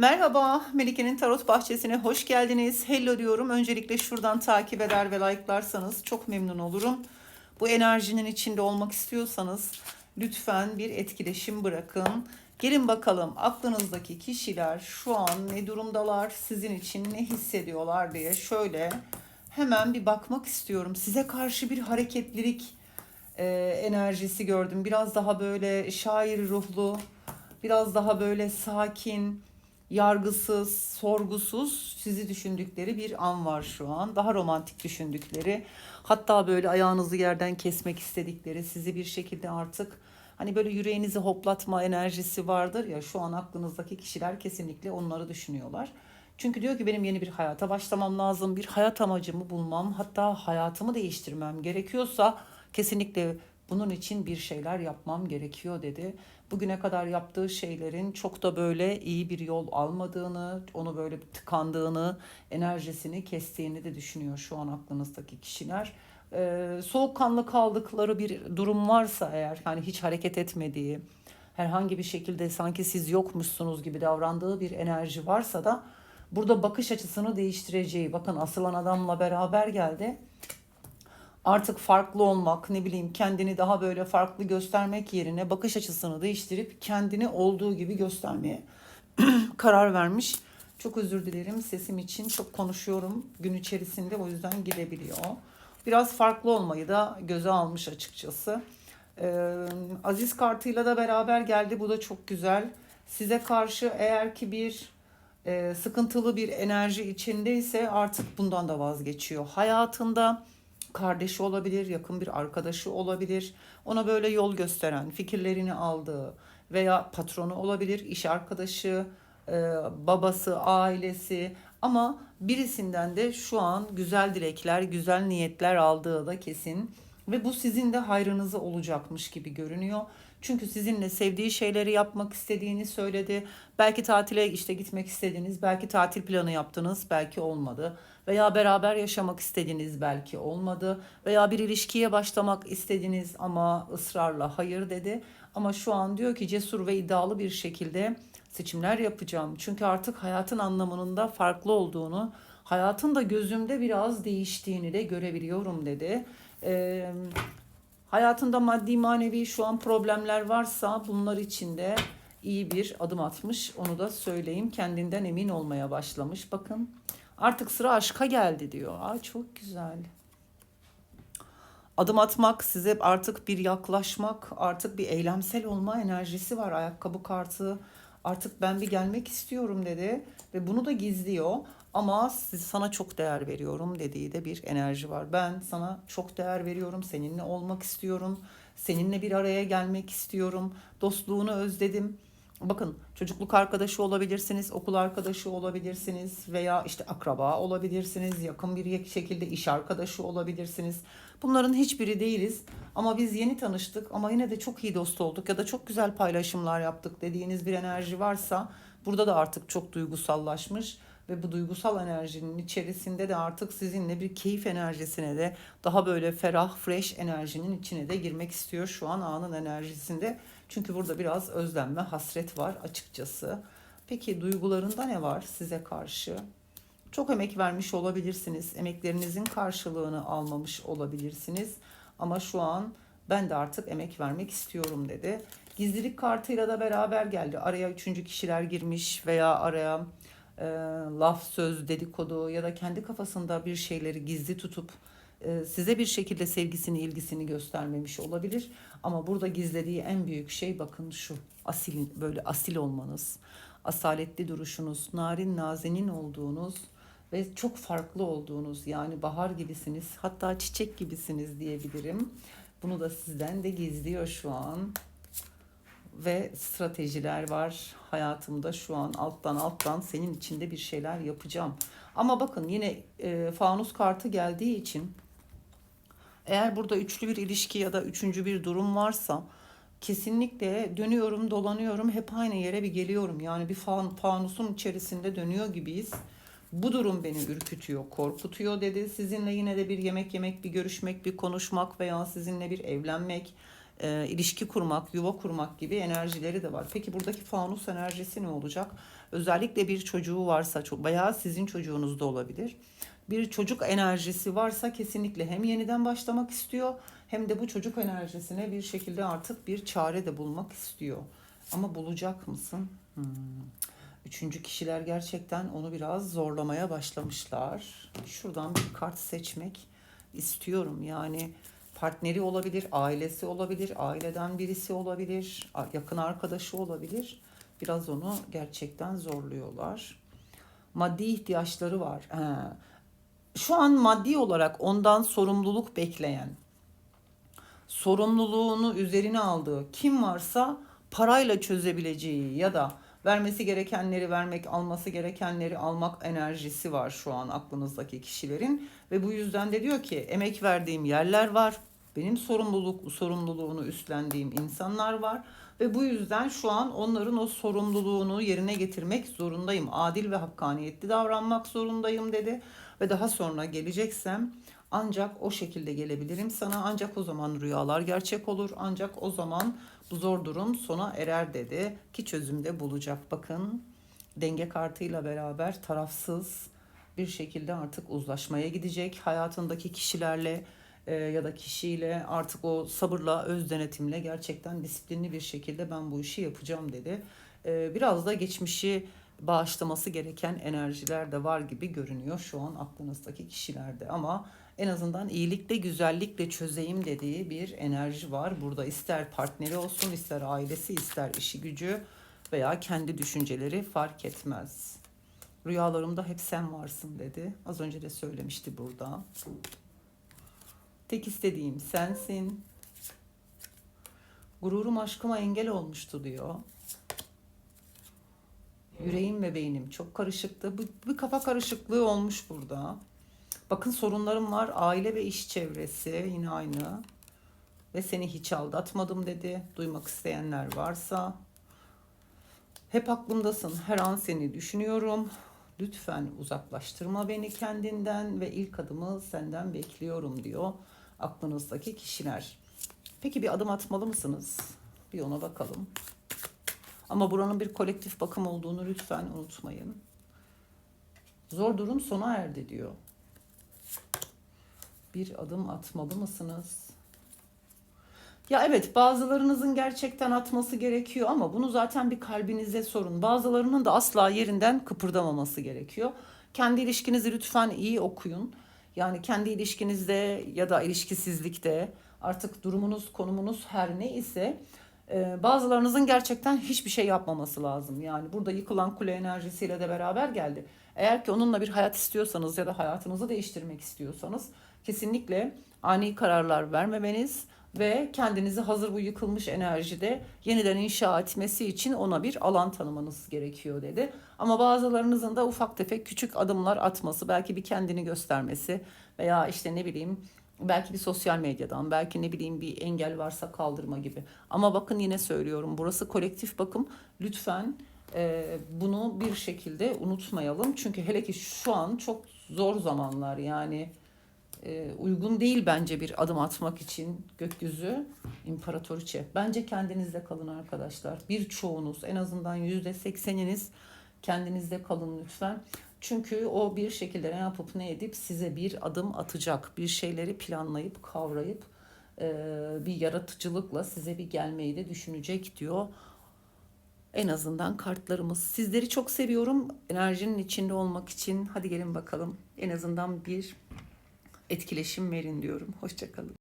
Merhaba, Melike'nin Tarot Bahçesi'ne hoş geldiniz. Hello diyorum. Öncelikle şuradan takip eder ve like'larsanız çok memnun olurum. Bu enerjinin içinde olmak istiyorsanız lütfen bir etkileşim bırakın. Gelin bakalım aklınızdaki kişiler şu an ne durumdalar, sizin için ne hissediyorlar diye şöyle hemen bir bakmak istiyorum. Size karşı bir hareketlilik e, enerjisi gördüm. Biraz daha böyle şair ruhlu, biraz daha böyle sakin, yargısız, sorgusuz sizi düşündükleri bir an var şu an. Daha romantik düşündükleri, hatta böyle ayağınızı yerden kesmek istedikleri, sizi bir şekilde artık hani böyle yüreğinizi hoplatma enerjisi vardır ya şu an aklınızdaki kişiler kesinlikle onları düşünüyorlar. Çünkü diyor ki benim yeni bir hayata başlamam lazım. Bir hayat amacımı bulmam, hatta hayatımı değiştirmem gerekiyorsa kesinlikle bunun için bir şeyler yapmam gerekiyor dedi. Bugüne kadar yaptığı şeylerin çok da böyle iyi bir yol almadığını, onu böyle tıkandığını, enerjisini kestiğini de düşünüyor şu an aklınızdaki kişiler. Ee, soğukkanlı kaldıkları bir durum varsa eğer, hani hiç hareket etmediği, herhangi bir şekilde sanki siz yokmuşsunuz gibi davrandığı bir enerji varsa da burada bakış açısını değiştireceği. Bakın asılan adamla beraber geldi artık farklı olmak, ne bileyim kendini daha böyle farklı göstermek yerine bakış açısını değiştirip kendini olduğu gibi göstermeye karar vermiş. Çok özür dilerim sesim için çok konuşuyorum gün içerisinde o yüzden gidebiliyor. Biraz farklı olmayı da göze almış açıkçası. Ee, Aziz kartıyla da beraber geldi bu da çok güzel. Size karşı eğer ki bir e, sıkıntılı bir enerji içindeyse artık bundan da vazgeçiyor. Hayatında kardeşi olabilir, yakın bir arkadaşı olabilir. Ona böyle yol gösteren, fikirlerini aldığı veya patronu olabilir, iş arkadaşı, e, babası, ailesi ama birisinden de şu an güzel dilekler, güzel niyetler aldığı da kesin ve bu sizin de hayrınıza olacakmış gibi görünüyor. Çünkü sizinle sevdiği şeyleri yapmak istediğini söyledi. Belki tatile işte gitmek istediniz, belki tatil planı yaptınız, belki olmadı. Veya beraber yaşamak istediniz, belki olmadı. Veya bir ilişkiye başlamak istediniz ama ısrarla hayır dedi. Ama şu an diyor ki cesur ve iddialı bir şekilde seçimler yapacağım. Çünkü artık hayatın anlamının da farklı olduğunu, hayatın da gözümde biraz değiştiğini de görebiliyorum dedi. Ee, hayatında maddi manevi şu an problemler varsa bunlar için de iyi bir adım atmış. Onu da söyleyeyim. Kendinden emin olmaya başlamış. Bakın artık sıra aşka geldi diyor. Aa, çok güzel. Adım atmak size artık bir yaklaşmak, artık bir eylemsel olma enerjisi var. Ayakkabı kartı artık ben bir gelmek istiyorum dedi ve bunu da gizliyor. Ama siz, sana çok değer veriyorum dediği de bir enerji var. Ben sana çok değer veriyorum, seninle olmak istiyorum, seninle bir araya gelmek istiyorum, dostluğunu özledim. Bakın çocukluk arkadaşı olabilirsiniz, okul arkadaşı olabilirsiniz veya işte akraba olabilirsiniz, yakın bir şekilde iş arkadaşı olabilirsiniz. Bunların hiçbiri değiliz ama biz yeni tanıştık ama yine de çok iyi dost olduk ya da çok güzel paylaşımlar yaptık dediğiniz bir enerji varsa burada da artık çok duygusallaşmış ve bu duygusal enerjinin içerisinde de artık sizinle bir keyif enerjisine de daha böyle ferah, fresh enerjinin içine de girmek istiyor şu an anın enerjisinde. Çünkü burada biraz özlem ve hasret var açıkçası. Peki duygularında ne var size karşı? Çok emek vermiş olabilirsiniz. Emeklerinizin karşılığını almamış olabilirsiniz. Ama şu an ben de artık emek vermek istiyorum dedi. Gizlilik kartıyla da beraber geldi. Araya üçüncü kişiler girmiş veya araya e, laf, söz, dedikodu ya da kendi kafasında bir şeyleri gizli tutup e, size bir şekilde sevgisini, ilgisini göstermemiş olabilir. Ama burada gizlediği en büyük şey bakın şu. Asil böyle asil olmanız, asaletli duruşunuz, narin nazenin olduğunuz ve çok farklı olduğunuz yani bahar gibisiniz hatta çiçek gibisiniz diyebilirim. Bunu da sizden de gizliyor şu an ve stratejiler var hayatımda şu an alttan alttan senin içinde bir şeyler yapacağım. Ama bakın yine e, fanus kartı geldiği için eğer burada üçlü bir ilişki ya da üçüncü bir durum varsa kesinlikle dönüyorum dolanıyorum hep aynı yere bir geliyorum. Yani bir fan, fanusun içerisinde dönüyor gibiyiz. Bu durum beni ürkütüyor, korkutuyor dedi. Sizinle yine de bir yemek yemek, bir görüşmek, bir konuşmak veya sizinle bir evlenmek, e, ilişki kurmak, yuva kurmak gibi enerjileri de var. Peki buradaki fanus enerjisi ne olacak? Özellikle bir çocuğu varsa, çok bayağı sizin çocuğunuz da olabilir. Bir çocuk enerjisi varsa kesinlikle hem yeniden başlamak istiyor hem de bu çocuk enerjisine bir şekilde artık bir çare de bulmak istiyor. Ama bulacak mısın? Hmm. Üçüncü kişiler gerçekten onu biraz zorlamaya başlamışlar. Şuradan bir kart seçmek istiyorum. Yani partneri olabilir, ailesi olabilir, aileden birisi olabilir, yakın arkadaşı olabilir. Biraz onu gerçekten zorluyorlar. Maddi ihtiyaçları var. Şu an maddi olarak ondan sorumluluk bekleyen, sorumluluğunu üzerine aldığı kim varsa parayla çözebileceği ya da vermesi gerekenleri vermek, alması gerekenleri almak enerjisi var şu an aklınızdaki kişilerin ve bu yüzden de diyor ki emek verdiğim yerler var. Benim sorumluluk sorumluluğunu üstlendiğim insanlar var. Ve bu yüzden şu an onların o sorumluluğunu yerine getirmek zorundayım. Adil ve hakkaniyetli davranmak zorundayım dedi. Ve daha sonra geleceksem ancak o şekilde gelebilirim sana. Ancak o zaman rüyalar gerçek olur. Ancak o zaman bu zor durum sona erer dedi. Ki çözümde bulacak. Bakın denge kartıyla beraber tarafsız bir şekilde artık uzlaşmaya gidecek. Hayatındaki kişilerle e, ya da kişiyle artık o sabırla, öz denetimle gerçekten disiplinli bir şekilde ben bu işi yapacağım dedi. E, biraz da geçmişi bağışlaması gereken enerjiler de var gibi görünüyor şu an aklınızdaki kişilerde ama en azından iyilikle güzellikle çözeyim dediği bir enerji var. Burada ister partneri olsun, ister ailesi, ister işi gücü veya kendi düşünceleri fark etmez. Rüyalarımda hep sen varsın dedi. Az önce de söylemişti burada. Tek istediğim sensin. Gururum aşkıma engel olmuştu diyor. Yüreğim ve beynim çok karışıktı. Bir, bir kafa karışıklığı olmuş burada. Bakın sorunlarım var. Aile ve iş çevresi yine aynı. Ve seni hiç aldatmadım dedi. Duymak isteyenler varsa. Hep aklımdasın. Her an seni düşünüyorum. Lütfen uzaklaştırma beni kendinden ve ilk adımı senden bekliyorum diyor aklınızdaki kişiler. Peki bir adım atmalı mısınız? Bir ona bakalım. Ama buranın bir kolektif bakım olduğunu lütfen unutmayın. Zor durum sona erdi diyor. Bir adım atmalı mısınız? Ya evet bazılarınızın gerçekten atması gerekiyor ama bunu zaten bir kalbinize sorun. Bazılarının da asla yerinden kıpırdamaması gerekiyor. Kendi ilişkinizi lütfen iyi okuyun. Yani kendi ilişkinizde ya da ilişkisizlikte artık durumunuz, konumunuz her ne ise e, bazılarınızın gerçekten hiçbir şey yapmaması lazım. Yani burada yıkılan kule enerjisiyle de beraber geldi. Eğer ki onunla bir hayat istiyorsanız ya da hayatınızı değiştirmek istiyorsanız kesinlikle ani kararlar vermemeniz ve kendinizi hazır bu yıkılmış enerjide yeniden inşa etmesi için ona bir alan tanımanız gerekiyor dedi. Ama bazılarınızın da ufak tefek küçük adımlar atması, belki bir kendini göstermesi veya işte ne bileyim belki bir sosyal medyadan, belki ne bileyim bir engel varsa kaldırma gibi. Ama bakın yine söylüyorum burası kolektif bakım. Lütfen e, bunu bir şekilde unutmayalım. Çünkü hele ki şu an çok zor zamanlar yani e, uygun değil bence bir adım atmak için gökyüzü imparatoriçe. Bence kendinizde kalın arkadaşlar. Birçoğunuz en azından yüzde sekseniniz kendinizde kalın lütfen. Çünkü o bir şekilde ne yapıp ne edip size bir adım atacak. Bir şeyleri planlayıp kavrayıp e, bir yaratıcılıkla size bir gelmeyi de düşünecek diyor. En azından kartlarımız. Sizleri çok seviyorum. Enerjinin içinde olmak için. Hadi gelin bakalım. En azından bir etkileşim verin diyorum. Hoşçakalın.